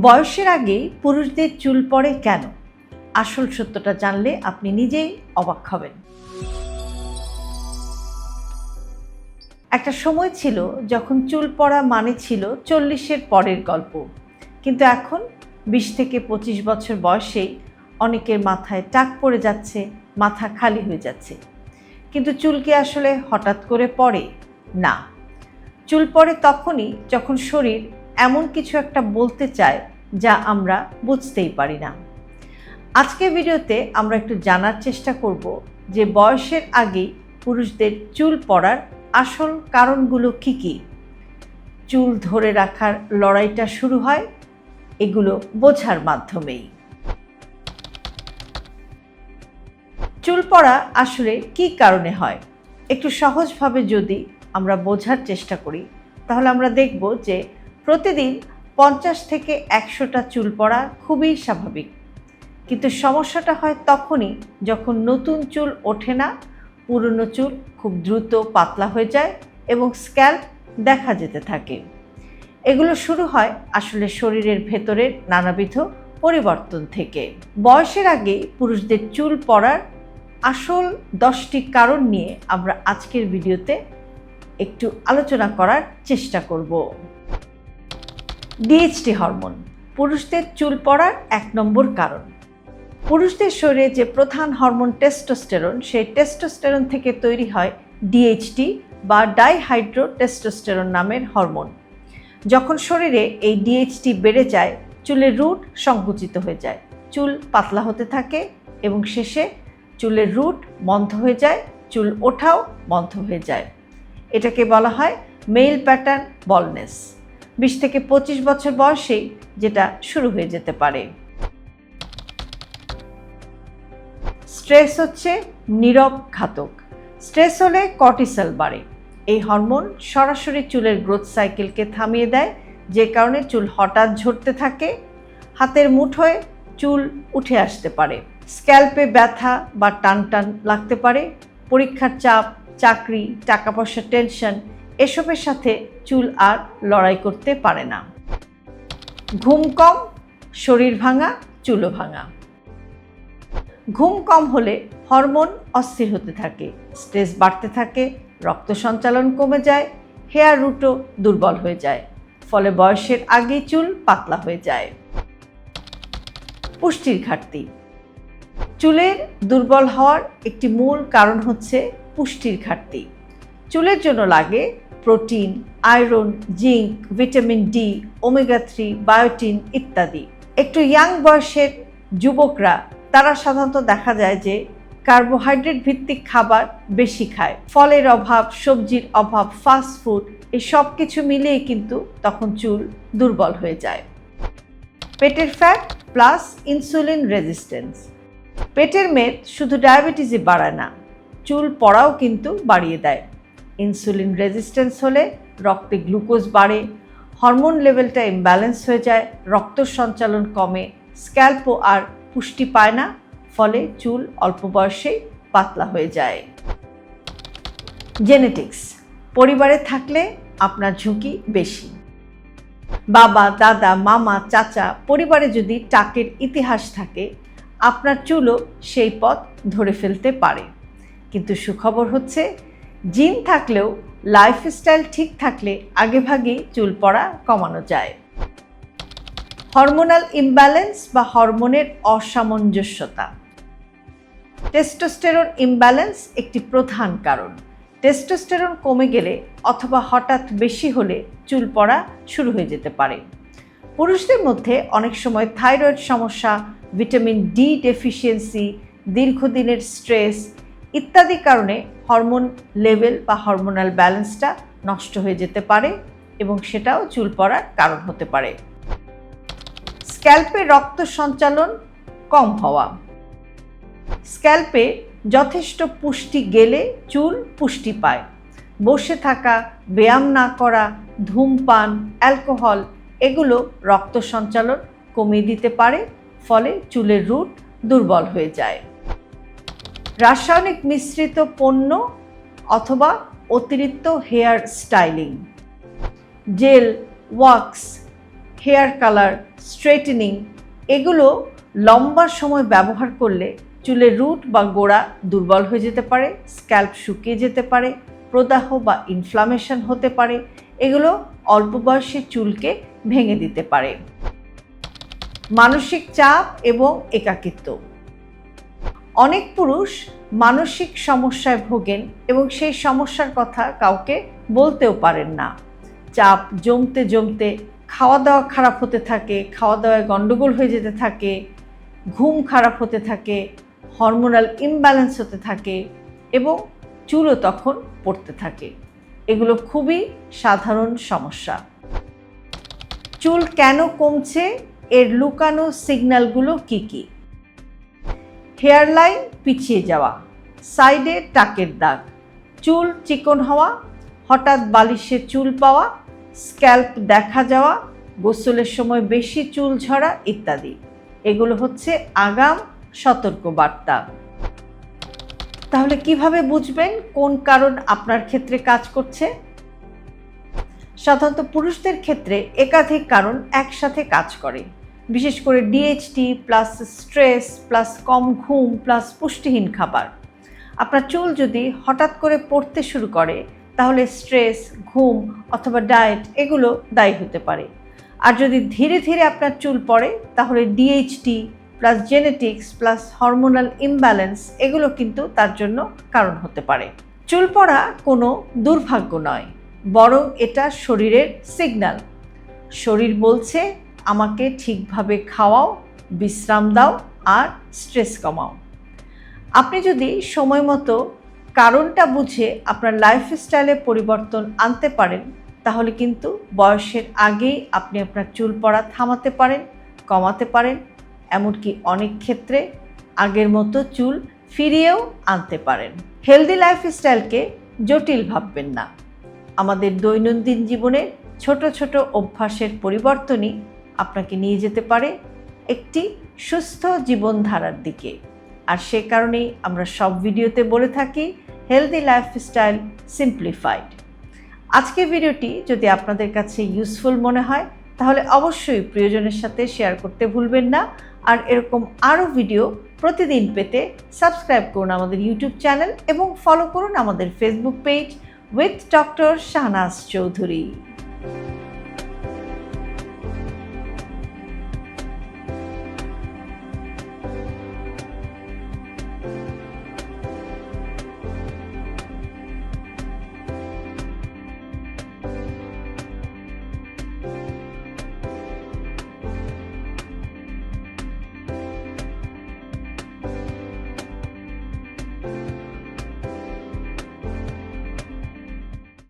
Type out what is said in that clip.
বয়সের আগেই পুরুষদের চুল পড়ে কেন? আসল সত্যটা জানলে আপনি নিজেই অবাক হবেন। একটা সময় ছিল যখন চুল পড়া মানে ছিল চল্লিশের পরের গল্প। কিন্তু এখন, বিশ থেকে পঁচিশ বছর বয়সেই অনেকের মাথায় টাক পড়ে যাচ্ছে, মাথা খালি হয়ে যাচ্ছে। কিন্তু চুলকে আসলে হঠাৎ করে পড়ে? না। চুল পড়ে তখনই যখন শরীর এমন কিছু একটা বলতে চায় যা আমরা বুঝতেই পারি না। আজকের ভিডিওতে আমরা একটু জানার চেষ্টা করব যে বয়সের আগেই পুরুষদের চুল পড়ার আসল কারণগুলো কী কী? চুল ধরে রাখার লড়াইটা শুরু হয় এগুলো বোঝার মাধ্যমেই। চুল পড়া আসলে কি কারণে হয়? একটু সহজভাবে যদি আমরা বোঝার চেষ্টা করি, তাহলে আমরা দেখব যে প্রতিদিন পঞ্চাশ থেকে একশোটা চুল পড়া খুবই স্বাভাবিক। কিন্তু সমস্যাটা হয় তখনই যখন নতুন চুল ওঠে না, পুরনো চুল খুব দ্রুত পাতলা হয়ে যায় এবং স্ক্যাল্প দেখা যেতে থাকে। এগুলো শুরু হয় আসলে শরীরের ভেতরের নানাবিধ পরিবর্তন থেকে। বয়সের আগে পুরুষদের চুল পড়ার আসল দশটি কারণ নিয়ে আমরা আজকের ভিডিওতে একটু আলোচনা করার চেষ্টা করব। ডিএইচটি হরমোন পুরুষদের চুল পড়ার এক নম্বর কারণ। পুরুষদের শরীরে যে প্রধান হরমোন টেস্টোস্টেরন সেই টেস্টোস্টেরন থেকে তৈরি হয় ডিএইচটি বা ডাইহাইড্রো টেস্টোস্টেরন নামের হরমোন যখন শরীরে এই ডিএইচটি বেড়ে যায়, চুলের রুট সংকুচিত হয়ে যায়। চুল পাতলা হতে থাকে এবং শেষে চুলের রুট বন্ধ হয়ে যায়, চুল ওঠাও বন্ধ হয়ে যায়। এটাকে বলা হয় মেল প্যাটার্ন বলনেস বিশ থেকে পঁচিশ বছর বয়সেই যেটা শুরু হয়ে যেতে পারে। স্ট্রেস হচ্ছে নীরব ঘাতক। স্ট্রেস হলে কর্টিসল বাড়ে। এই হরমোন সরাসরি চুলের গ্রোথ সাইকেলকে থামিয়ে দেয়, যে কারণে চুল হঠাৎ ঝরতে থাকে। হাতের মুঠোয় চুল উঠে আসতে পারে। স্ক্যাল্পে ব্যথা বা টান টান লাগতে পারে। পরীক্ষার চাপ, চাকরি, টাকা পয়সার টেনশন এসবের সাথে চুল আর লড়াই করতে পারে না। ঘুম কম, শরীর ভাঙা, চুলও ভাঙা। ঘুম কম হলে হরমোন অস্থির হতে থাকে, স্ট্রেস বাড়তে থাকে, রক্ত সঞ্চালন কমে যায়, হেয়ার রুটও দুর্বল হয়ে যায়, ফলে বয়সের আগেই চুল পাতলা হয়ে যায়। পুষ্টির ঘাটতি। চুলের দুর্বল হওয়ার একটি মূল কারণ হচ্ছে পুষ্টির ঘাটতি। চুলের জন্য লাগে protein iron zinc vitamin D omega three biotin ইত্যাদি। একটু ইয়াং বয়সের যুবকরা, তারা সাধারণত দেখা যায় যে কার্বোহাইড্রেট ভিত্তিক খাবার বেশি খায়। ফলের অভাব, সবজির অভাব ফাস্ট ফুড এই সব কিছু মিলিয়ে কিন্তু তখন চুল দুর্বল হয়ে যায়। পেটের ফ্যাট প্লাস ইনসুলিন রেজিস্ট্যান্স পেটের মেদ শুধু ডায়াবেটিসই বাড়ায় না, চুল পড়াও কিন্তু বাড়িয়ে দেয়। ইনসুলিন রেজিস্ট্যান্স হলে রক্তে গ্লুকোজ বাড়ে হরমোন লেভেলটা ইমব্যালেন্স হয়ে যায়, রক্ত সঞ্চালন কমে স্ক্যাল্পও আর পুষ্টি পায় না, ফলে চুল অল্প বয়সেই পাতলা হয়ে যায়। জেনেটিক্স পরিবারে থাকলে আপনার ঝুঁকি বেশি। বাবা, দাদা, মামা, চাচা, পরিবারে যদি টাকের ইতিহাস থাকে, আপনার চুলও সেই পথ ধরে ফেলতে পারে। কিন্তু সুখবর হচ্ছে জিন থাকলেও লাইফস্টাইল ঠিক থাকলে আগেভাগেই চুল পড়া কমানো যায়। হরমোনাল ইমব্যালেন্স বা হরমোনের অসামঞ্জস্যতা। টেস্টোস্টেরন ইমব্যালেন্স একটি প্রধান কারণ। টেস্টোস্টেরন কমে গেলে অথবা হঠাৎ বেশি হলে চুল পড়া শুরু হয়ে যেতে পারে। পুরুষদের মধ্যে অনেক সময় থাইরয়েড সমস্যা ভিটামিন ডি ডেফিসিয়েন্সি দীর্ঘদিনের স্ট্রেস ইত্যাদি কারণে হরমোন লেভেল বা হরমোনাল ব্যালেন্সটা নষ্ট হয়ে যেতে পারে এবং সেটাও চুল পড়ার কারণ হতে পারে। স্ক্যাল্পে রক্ত সঞ্চালন কম হওয়া। স্ক্যাল্পে যথেষ্ট পুষ্টি গেলে চুল পুষ্টি পায়। বসে থাকা, ব্যায়াম না করা, ধূমপান, অ্যালকোহল এগুলো রক্ত সঞ্চালন কমিয়ে দিতে পারে, ফলে চুলের রুট দুর্বল হয়ে যায়। রাসায়নিক মিশ্রিত পণ্য অথবা অতিরিক্ত hair styling. Gel, wax, hair colour straightening এগুলো লম্বা সময় ব্যবহার করলে চুলের রুট বা গোড়া দুর্বল হয়ে যেতে পারে, স্ক্যাল্প শুকিয়ে যেতে পারে, প্রদাহ বা ইনফ্লামেশন হতে পারে, এগুলো অল্প বয়সে চুলকে ভেঙে দিতে পারে। মানসিক চাপ এবং একাকিত্ব। অনেক পুরুষ মানসিক সমস্যায় ভোগেন এবং সেই সমস্যার কথা কাউকে বলতেও পারেন না। চাপ জমতে জমতে খাওয়া দাওয়া খারাপ হতে থাকে খাওয়া দাওয়ায় গণ্ডগোল হয়ে যেতে থাকে, ঘুম খারাপ হতে থাকে হরমোনাল ইমব্যালেন্স হতে থাকে এবং চুলও তখন পড়তে থাকে। এগুলো খুবই সাধারণ সমস্যা। চুল কেন কমছে? এর লুকানো সিগন্যালগুলো কি কি? হেয়ারলাইন পিছিয়ে যাওয়া, সাইডে টাকের দাগ, চুল চিকন হওয়া, হঠাৎ বালিশে চুল পাওয়া, স্ক্যাল্প দেখা যাওয়া, গোসলের সময় বেশি চুল ঝরা ইত্যাদি। এগুলো হচ্ছে আগাম সতর্ক বার্তা তাহলে কীভাবে বুঝবেন কোন কারণ আপনার ক্ষেত্রে কাজ করছে? সাধারণত পুরুষদের ক্ষেত্রে একাধিক কারণ একসাথে কাজ করে। বিশেষ করে ডিএইচটি প্লাস স্ট্রেস প্লাস কম ঘুম প্লাস পুষ্টিহীন খাবার। আপনার চুল যদি হঠাৎ করে পড়তে শুরু করে, তাহলে স্ট্রেস ঘুম অথবা ডায়েট এগুলো দায়ী হতে পারে। আর যদি ধীরে ধীরে আপনার চুল পড়ে, তাহলে DHT plus genetics plus hormonal imbalance এগুলো কিন্তু তার জন্য কারণ হতে পারে। চুল পড়া কোনো দুর্ভাগ্য নয়, বরং এটা শরীরের সিগন্যাল শরীর বলছে আমাকে ঠিকভাবে খাওয়াও, বিশ্রাম দাও আর স্ট্রেস কমাও। আপনি যদি সময় মতো কারণটা বুঝে আপনার লাইফস্টাইলে পরিবর্তন আনতে পারেন, তাহলে কিন্তু বয়সের আগেই আপনি আপনার চুল পড়া থামাতে পারেন, কমাতে পারেন, এমনকি অনেক ক্ষেত্রে আগের মতো চুল ফিরিয়েও আনতে পারেন। হেলদি লাইফস্টাইলকে জটিল ভাববেন না। আমাদের দৈনন্দিন জীবনে ছোট ছোট অভ্যাসের পরিবর্তনই আপনাকে নিয়ে যেতে পারে একটি সুস্থ জীবনধারার দিকে। আর সে কারণেই আমরা সব ভিডিওতে বলে থাকি হেলদি লাইফস্টাইল সিম্পলিফাইড আজকের ভিডিওটি যদি আপনাদের কাছে ইউজফুল মনে হয়, তাহলে অবশ্যই প্রিয়জনের সাথে শেয়ার করতে ভুলবেন না। আর এরকম আরও ভিডিও প্রতিদিন পেতে সাবস্ক্রাইব করুন আমাদের ইউটিউব চ্যানেল এবং ফলো করুন আমাদের Facebook page with doctor Shahnaz Chowdhury